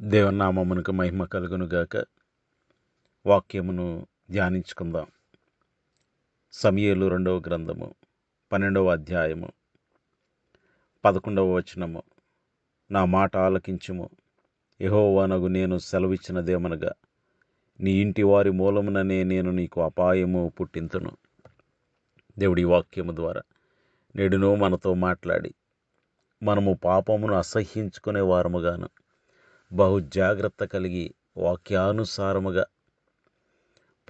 దేవనామమునకు మహిమ కలుగును గాక. వాక్యమును ధ్యానించుకుందాం. సమయలు రెండవ గ్రంథము పన్నెండవ అధ్యాయము పదకొండవ వచనము. నా మాట ఆలకించుము. యహోవానగు నేను సెలవిచ్చినదేమనగా నీ ఇంటి వారి మూలముననే నేను నీకు అపాయము పుట్టింతును. దేవుడి వాక్యము ద్వారా నేడును మనతో మాట్లాడి మనము పాపమును అసహ్యించుకునే వారముగాను బహు జాగ్రత్త కలిగి వాక్యానుసారముగా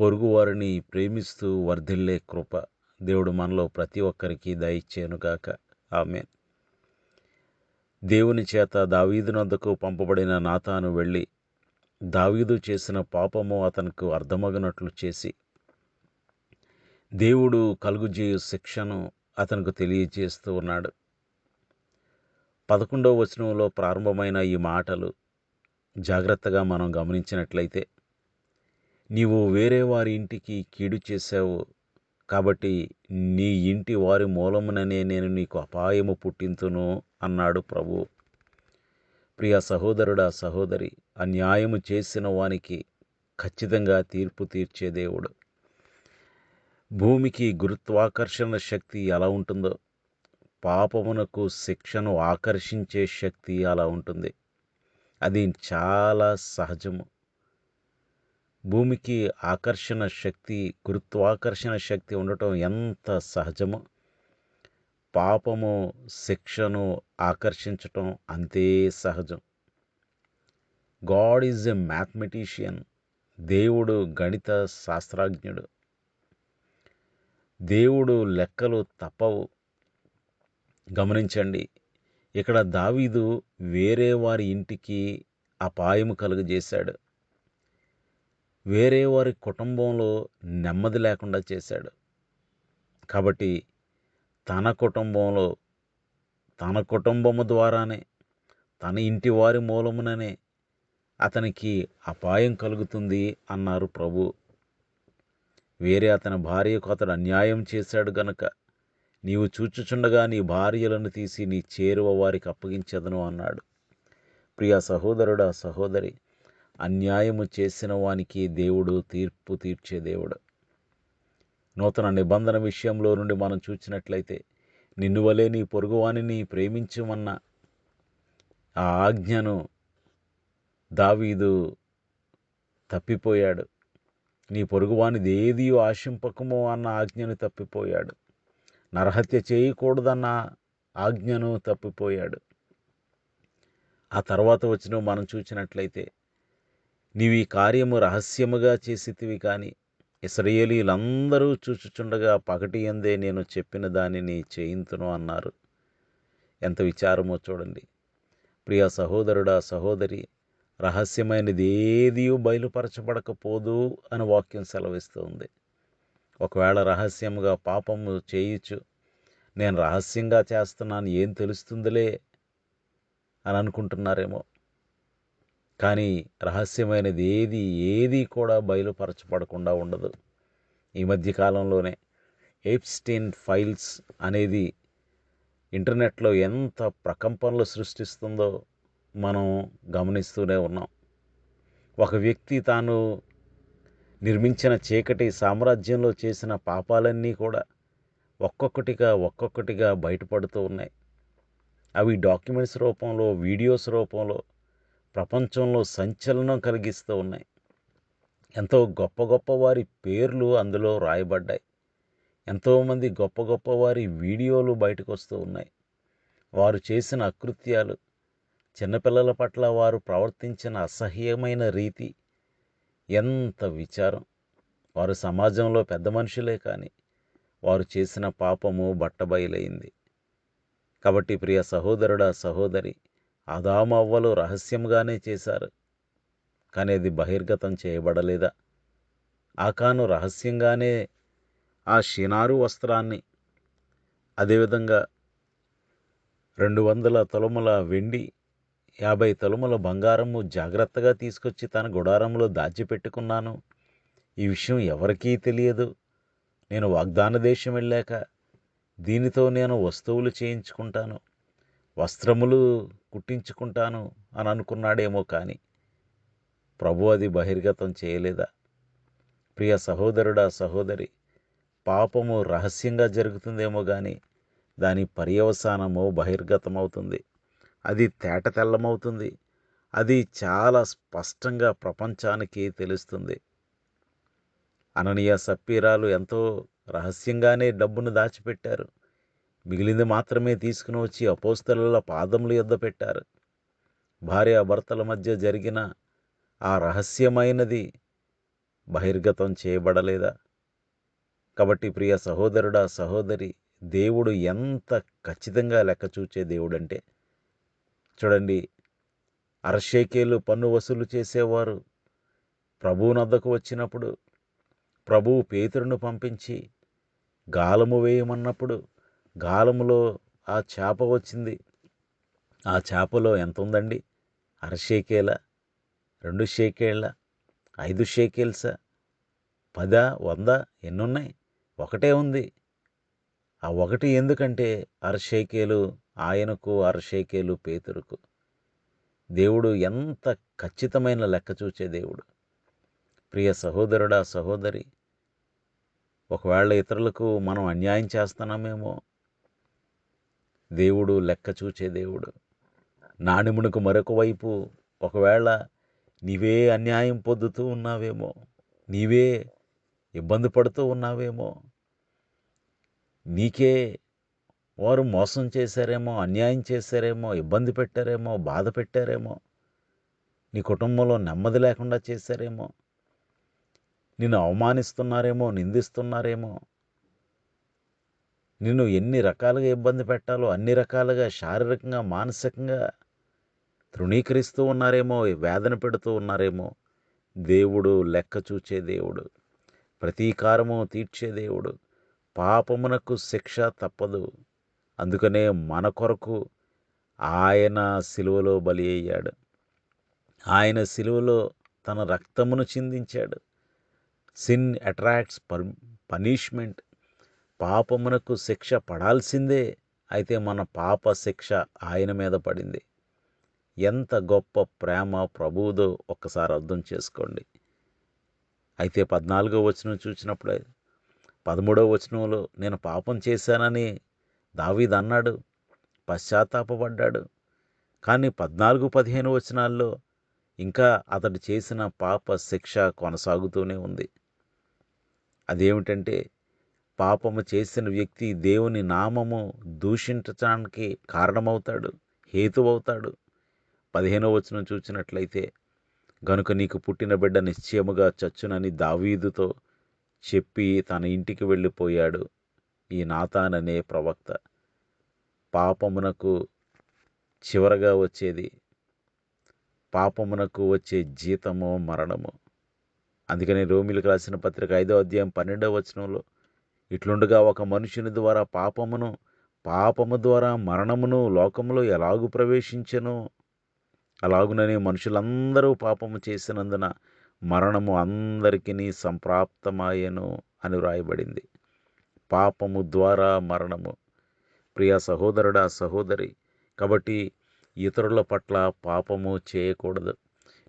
పొరుగువారిని ప్రేమిస్తూ వర్ధిల్లే కృప దేవుడు మనలో ప్రతి ఒక్కరికి దయచేనుగాక ఆమె దేవుని చేత దావీదునొద్దకు పంపబడిన నాతాను వెళ్ళి దావీదు చేసిన పాపము అతనికి అర్థమగినట్లు చేసి దేవుడు కలుగుజేయు శిక్షను అతనికి తెలియజేస్తూ ఉన్నాడు. పదకొండవ వచనంలో ప్రారంభమైన ఈ మాటలు జాగ్రత్తగా మనం గమనించినట్లయితే నీవు వేరే వారి ఇంటికి కీడు చేశావు కాబట్టి నీ ఇంటి వారి మూలముననే నేను నీకు అపాయము పుట్టింతును అన్నాడు ప్రభు. ప్రియ సహోదరుడా సహోదరి అన్యాయము చేసిన వానికి ఖచ్చితంగా తీర్పు తీర్చే దేవుడు. భూమికి గురుత్వాకర్షణ శక్తి ఎలా ఉంటుందో పాపమునకు శిక్షను ఆకర్షించే శక్తి అలా ఉంటుంది. అది చాలా సహజము. భూమికి ఆకర్షణ శక్తి గురుత్వాకర్షణ శక్తి ఉండటం ఎంత సహజమో పాపము శిక్షను ఆకర్షించటం అంతే సహజం. God is a mathematician. దేవుడు గణిత శాస్త్రజ్ఞుడు. దేవుడు లెక్కలు తప్పవు. గమనించండి ఇక్కడ దావీదు వేరే వారి ఇంటికి అపాయము కలుగజేశాడు. వేరే వారి కుటుంబంలో నెమ్మది లేకుండా చేశాడు. కాబట్టి తన కుటుంబంలో తన కుటుంబము ద్వారానే తన ఇంటి వారి మూలముననే అతనికి అపాయం కలుగుతుంది అన్నారు ప్రభు. వేరే అతని భార్యకు అతడు అన్యాయం చేశాడు గనక నీవు చూచుచుండగా నీ భార్యలను తీసి నీ చేరువ వారికి అప్పగించదను అన్నాడు. ప్రియ సహోదరుడా సహోదరి అన్యాయము చేసిన వానికి దేవుడు తీర్పు తీర్చే దేవుడు. నూతన నిబంధన విషయంలో నుండి మనం చూచినట్లయితే నిన్ను వలే నీ పొరుగువానిని ప్రేమించమన్న ఆ ఆజ్ఞను దావీదు తప్పిపోయాడు. నీ పొరుగువానిది ఏది ఆశింపకము అన్న ఆజ్ఞను తప్పిపోయాడు. నరహత్య చేయకూడదన్న ఆజ్ఞను తప్పిపోయాడు. ఆ తర్వాత వచ్చిన మనం చూసినట్లయితే నీవు ఈ కార్యము రహస్యముగా చేసితివి కానీ ఇస్రయేలీలందరూ చూచుచుండగా పగటి ఎందే నేను చెప్పిన దానిని చేయింతును అన్నారు. ఎంత విచారమో చూడండి. ప్రియ సహోదరుడా సహోదరి రహస్యమైనది ఏది బయలుపరచబడకపోదు అని వాక్యం సెలవిస్తుంది. ఒకవేళ రహస్యంగా పాపము చేయొచ్చు నేను రహస్యంగా చేస్తున్నాను ఏం తెలుస్తుందిలే అని అనుకుంటున్నారేమో. కానీ రహస్యమైనది ఏది ఏది కూడా బయలుపరచబడకుండా ఉండదు. ఈ మధ్య కాలంలోనే ఎప్స్టీన్ ఫైల్స్ అనేది ఇంటర్నెట్లో ఎంత ప్రకంపనలు సృష్టిస్తుందో మనం గమనిస్తూనే ఉన్నాం. ఒక వ్యక్తి తాను నిర్మించిన చీకటి సామ్రాజ్యంలో చేసిన పాపాలన్నీ కూడా ఒక్కొక్కటిగా ఒక్కొక్కటిగా బయటపడుతూ ఉన్నాయి. అవి డాక్యుమెంట్స్ రూపంలో వీడియోస్ రూపంలో ప్రపంచంలో సంచలనం కలిగిస్తూ ఉన్నాయి. ఎంతో గొప్ప గొప్ప వారి పేర్లు అందులో రాయబడ్డాయి. ఎంతోమంది గొప్ప గొప్ప వారి వీడియోలు బయటకు వస్తూ ఉన్నాయి. వారు చేసిన అకృత్యాలు చిన్నపిల్లల పట్ల వారు ప్రవర్తించిన అసహ్యమైన రీతి ఎంత విచారం. వారు సమాజంలో పెద్ద మనుషులే కానీ వారు చేసిన పాపము బట్టబయలైంది. కాబట్టి ప్రియ సహోదరుడా సహోదరి అదామవ్వలు రహస్యంగానే చేశారు. కానీ అది బహిర్గతం చేయబడలేదా? ఆకాను రహస్యంగానే ఆ షినారు వస్త్రాన్ని అదేవిధంగా రెండు వందల తొలముల వెండి యాభై తలుముల బంగారము జాగ్రత్తగా తీసుకొచ్చి తన గుడారంలో దాచిపెట్టుకున్నాను. ఈ విషయం ఎవరికీ తెలియదు. నేను వాగ్దాన దేశం వెళ్ళాక దీనితో నేను వస్తువులు చేయించుకుంటాను. వస్త్రములు కుట్టించుకుంటాను అని అనుకున్నాడేమో కానీ ప్రభు అది బహిర్గతం చేయలేదా? ప్రియ సహోదరుడా సహోదరి పాపము రహస్యంగా జరుగుతుందేమో కానీ దాని పర్యవసానము బహిర్గతమవుతుంది. అది తేట తెల్లమవుతుంది. అది చాలా స్పష్టంగా ప్రపంచానికి తెలుస్తుంది. అననీయ సప్పీరాలు ఎంతో రహస్యంగానే డబ్బును దాచిపెట్టారు. మిగిలింది మాత్రమే తీసుకుని వచ్చి అపోస్తల పాదముల యొద్ద పెట్టారు. భార్యాభర్తల మధ్య జరిగిన ఆ రహస్యమైనది బహిర్గతం చేయబడలేదా? కాబట్టి ప్రియ సహోదరుడా సహోదరి దేవుడు ఎంత ఖచ్చితంగా లెక్క చూచే దేవుడంటే చూడండి అరషేకేలు పన్ను వసూలు చేసేవారు. ప్రభువునద్దకు వచ్చినప్పుడు ప్రభువు పేతురును పంపించి గాలము వేయమన్నప్పుడు గాలములో ఆ చేప వచ్చింది. ఆ చేపలో ఎంత ఉందండి అరషేకేల రెండు షేకేళ్ళ ఐదు షేకేల్సా పదా వంద ఎన్నున్నాయి? ఒకటే ఉంది. ఆ ఒకటి ఎందుకంటే అరషేకేలు ఆయనకు అర్షేకేలు పేతురుకు. దేవుడు ఎంత ఖచ్చితమైన లెక్క చూచే దేవుడు. ప్రియ సహోదరుడా సహోదరి ఒకవేళ ఇతరులకు మనం అన్యాయం చేస్తున్నామేమో దేవుడు లెక్క చూచే దేవుడు. నాణిమునకు మరొక వైపు ఒకవేళ నీవే అన్యాయం పొందుతూ ఉన్నావేమో నీవే ఇబ్బంది పడుతూ ఉన్నావేమో నీకే వారు మోసం చేశారేమో అన్యాయం చేశారేమో ఇబ్బంది పెట్టారేమో బాధ పెట్టారేమో నీ కుటుంబంలో నెమ్మది లేకుండా చేశారేమో నిన్ను అవమానిస్తున్నారేమో నిందిస్తున్నారేమో నిన్ను ఎన్ని రకాలుగా ఇబ్బంది పెట్టాలో అన్ని రకాలుగా శారీరకంగా మానసికంగా తృణీకరిస్తూ ఉన్నారేమో వేదన పెడుతూ ఉన్నారేమో దేవుడు లెక్క చూచే దేవుడు ప్రతీకారము తీర్చే దేవుడు పాపమునకు శిక్ష తప్పదు. అందుకనే మన కొరకు ఆయన సిలువలో బలి అయ్యాడు. ఆయన సిలువలో తన రక్తమును చిందించాడు. సిన్ అట్రాక్ట్స్ పర్ పనిష్మెంట్ పాపమునకు శిక్ష పడాల్సిందే అయితే మన పాప శిక్ష ఆయన మీద పడింది. ఎంత గొప్ప ప్రేమ ప్రభువుదో ఒక్కసారి అర్థం చేసుకోండి. అయితే పద్నాలుగో వచనం చూసినప్పుడే పదమూడవ వచనంలో నేను పాపం చేశానని దావీద్ అన్నాడు పశ్చాత్తాపడ్డాడు కానీ పద్నాలుగు పదిహేను వచనాల్లో ఇంకా అతడు చేసిన పాప శిక్ష కొనసాగుతూనే ఉంది. అదేమిటంటే పాపము చేసిన వ్యక్తి దేవుని నామము దూషించడానికి కారణమవుతాడు హేతువవుతాడు. పదిహేనో వచనం చూసినట్లయితే గనుక నీకు పుట్టిన బిడ్డ నిశ్చయముగా చచ్చునని దావీదుతో చెప్పి తన ఇంటికి వెళ్ళిపోయాడు. ఈ నాతాననే ప్రవక్త. పాపమునకు చివరగా వచ్చేది పాపమునకు వచ్చే జీతము మరణము. అందుకని రోమిలకు రాసిన పత్రిక ఐదో అధ్యాయం పన్నెండవ వచనంలో ఇట్లుండగా ఒక మనుషుని ద్వారా పాపమును పాపము ద్వారా మరణమును లోకములో ఎలాగు ప్రవేశించెను? అలాగుననే మనుషులందరూ పాపము చేసినందున మరణము అందరికీ సంప్రాప్తమాయను అని వ్రాయబడింది. పాపము ద్వారా మరణము. ప్రియ సహోదరుడా సహోదరి కాబట్టి ఇతరుల పట్ల పాపము చేయకూడదు.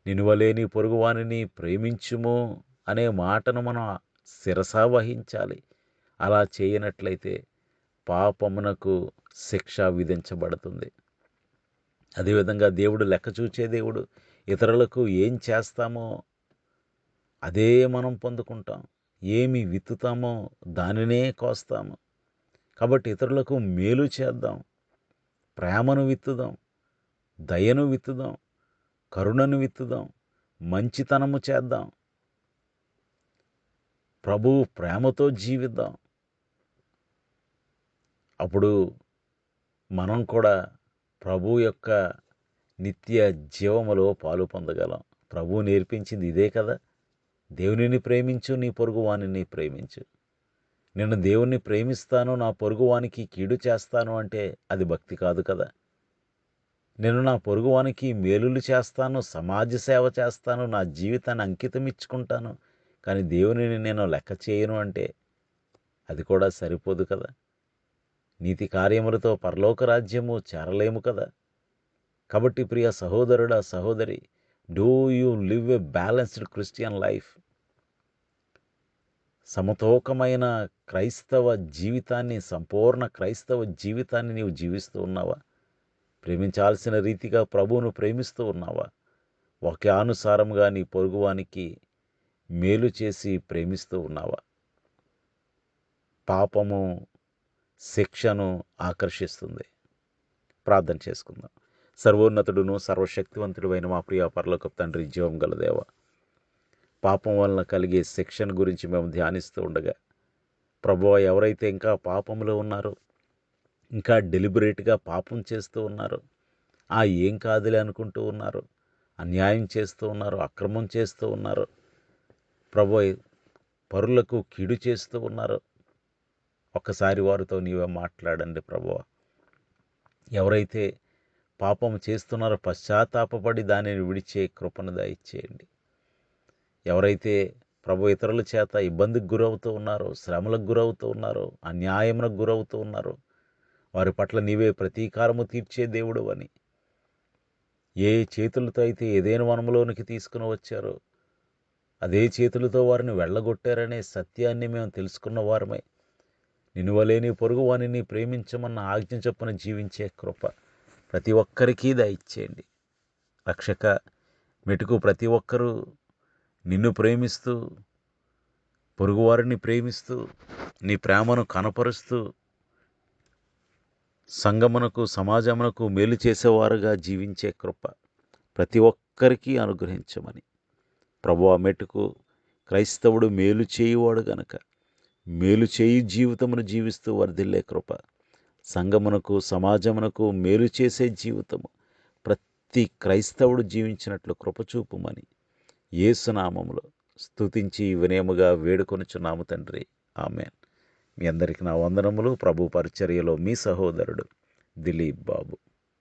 నినువలేని పొరుగువానిని ప్రేమించుము అనే మాటను మనం శిరసా వహించాలి. అలా చేయనట్లయితే పాపమునకు శిక్ష విధించబడుతుంది. అదేవిధంగా దేవుడు లెక్క చూచే దేవుడు ఇతరులకు ఏం చేస్తామో అదే మనం పొందుకుంటాం. ఏమి విత్తుతామో దానినే కోస్తాము. కాబట్టి ఇతరులకు మేలు చేద్దాం. ప్రేమను విత్తుదాం. దయను విత్తుదాం. కరుణను విత్తుదాం. మంచితనము చేద్దాం. ప్రభు ప్రేమతో జీవిద్దాం. అప్పుడు మనం కూడా ప్రభు యొక్క నిత్య జీవములో పాలు పొందగలం. ప్రభు నేర్పించింది ఇదే కదా. దేవునిని ప్రేమించు నీ పొరుగువానిని ప్రేమించు. నేను దేవుణ్ణి ప్రేమిస్తాను నా పొరుగువానికి కీడు చేస్తాను అంటే అది భక్తి కాదు కదా. నేను నా పొరుగువానికి మేలులు చేస్తాను సమాజ సేవ చేస్తాను నా జీవితాన్ని అంకితం ఇచ్చుకుంటాను. కానీ దేవునిని నేను లెక్క చేయను అంటే అది కూడా సరిపోదు కదా. నీతి కార్యములతో పరలోక రాజ్యము చేరలేము కదా. కాబట్టి ప్రియ సహోదరుడా సహోదరి do you live a balanced Christian life సమతూకమైన క్రైస్తవ జీవితాన్ని సంపూర్ణ క్రైస్తవ జీవితాన్ని నీవు జీవిస్తూ ఉన్నావా? ప్రేమించాల్సిన రీతిగా ప్రభువును ప్రేమిస్తూ ఉన్నావా? వాక్యానుసారంగా నీ పొరుగువానికి మేలు చేసి ప్రేమిస్తూ ఉన్నావా? పాపము శిక్షను ఆకర్షిస్తుంది. ప్రార్థన చేసుకుందాం. సర్వోన్నతుడును సర్వశక్తివంతుడు అయిన మా ప్రియ పరలోకపు తండ్రి జీవం గలదేవ పాపం వలన కలిగే శిక్షణ గురించి మేము ధ్యానిస్తూ ఉండగా ప్రభు ఎవరైతే ఇంకా పాపంలో ఉన్నారో ఇంకా డెలిబరేట్గా పాపం చేస్తూ ఉన్నారు ఆ ఏం కాదులే అనుకుంటూ ఉన్నారు అన్యాయం చేస్తూ ఉన్నారు అక్రమం చేస్తూ ఉన్నారు ప్రభు పరులకు కీడు చేస్తూ ఉన్నారు ఒక్కసారి వారితో నీవే మాట్లాడండి ప్రభువ. ఎవరైతే పాపం చేస్తున్నారో పశ్చాత్తాపడి దానిని విడిచే కృపను దయచేయండి. ఎవరైతే ప్రభు ఇతరుల చేత ఇబ్బందికి గురవుతూ ఉన్నారో శ్రమలకు గురవుతూ ఉన్నారో అన్యాయములకు గురవుతూ ఉన్నారో వారి పట్ల నీవే ప్రతీకారము తీర్చే దేవుడు అని ఏ చేతులతో అయితే ఏదైనా వనములోనికి తీసుకుని వచ్చారో అదే చేతులతో వారిని వెళ్ళగొట్టారనే సత్యాన్ని మేము తెలుసుకున్న వారమే నినువలేని పొరుగు వారిని ప్రేమించమన్న ఆజ్ఞ చొప్పున జీవించే కృప ప్రతి ఒక్కరికి దయచేయండి రక్షక మెటుకు ప్రతి ఒక్కరూ నిన్ను ప్రేమిస్తూ పొరుగువారిని ప్రేమిస్తూ నీ ప్రేమను కనపరుస్తూ సంగమునకు సమాజమునకు మేలు చేసేవారుగా జీవించే కృప ప్రతి ఒక్కరికి అనుగ్రహించమని. ప్రభు మెట్టుకు క్రైస్తవుడు మేలు చేయువాడు గనక మేలు చేయి జీవితమును జీవిస్తూ వర్ధిల్లే కృప సంగమునకు సమాజమునకు మేలు చేసే జీవితము. ప్రతి క్రైస్తవుడు జీవించినట్లు కృపచూపుమని ఏసునామములో స్తుతించి వినయముగా వేడుకొనుచున్నాము తండ్రి. ఆమెన్. మీ అందరికీ నా వందనములు. ప్రభు పరిచర్యలో మీ సహోదరుడు దిలీప్ బాబు.